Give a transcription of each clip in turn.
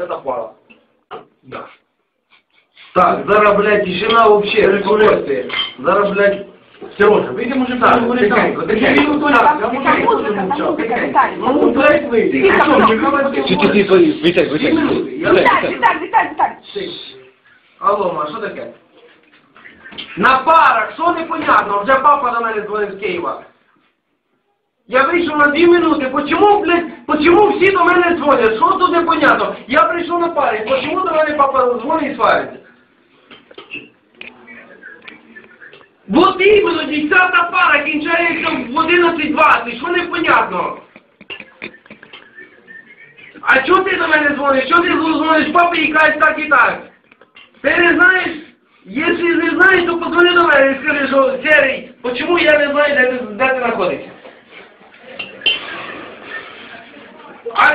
это пара. Да. Так, зараз, блядь, тишина вообще, рекурренция. Зараз, блядь, Сережа, вийди, може, так, тихенько, тихенько. Так, я музика, мовчав. Ну, блядь, вийди. Тихо, Що, чекай, Чи ти ти твої? Віталь, Віталь. Віталь, Віталь, Віталь. Віталь. Алло, ма, що таке? На парах, що непонятно? Вже папа до мене дзвонив з Києва. Я вийшов на дві минути. Почому, блядь, почому всі до мене дзвонять? Що тут непонятно? Я прийшов на парі. Почому до мене папа дзвонить і свариться? Вот іменно, 10 пара кінчається в 11.20. Що непонятно? А чого ти до мене дзвониш? Чого ти дзвониш папі і кажеш так і так? Ти не знаєш? Якщо не знаєш, то подзвони до мене і скажи, що Серий, почему я не знаю, де ти знаходишся?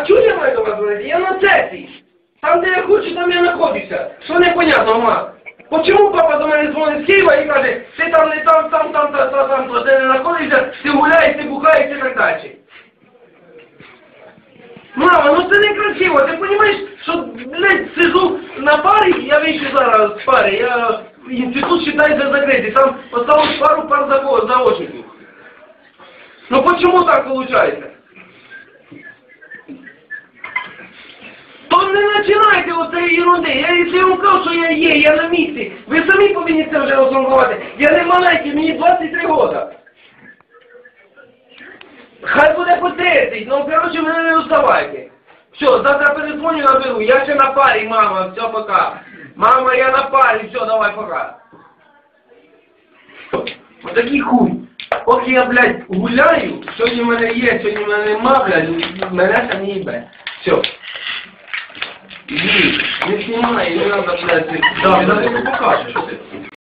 А чого я маю до вас дзвонити? Я на сесії. Там, де я хочу, там я знаходжуся. Що непонятно, ма? Почому папа до мене дзвонить з Києва і каже, ти там не там, там, там, там, там, там, то, де не знаходишся, ти гуляєш, ти бухаєш і так далі. Мама, ну це не красиво, ти розумієш, що, блядь, сижу на парі, я вийшов зараз з пари, я інститут вважається закритий, там осталось пару пар зако- заочників. Ну почему так получается? То не починайте оцеї ерунди. Я якщо вам кажу, що я є, я на місці. Ви самі повинні це вже осознавати. Я не маленький, мені 23 роки. Хай буде по 30, ну коротше мене не уставайте. Все, завтра перезвоню наберу, я ще на парі, мама, все, пока. Мама, я на парі, все, давай, пока. Отакий хуй. Поки я, блядь, гуляю, сьогодні в мене є, сьогодні в мене нема, блядь, мене там не їбе. Все. Іди, не знімай, не надо, блядь, Да, він навіть не покаже, що ти.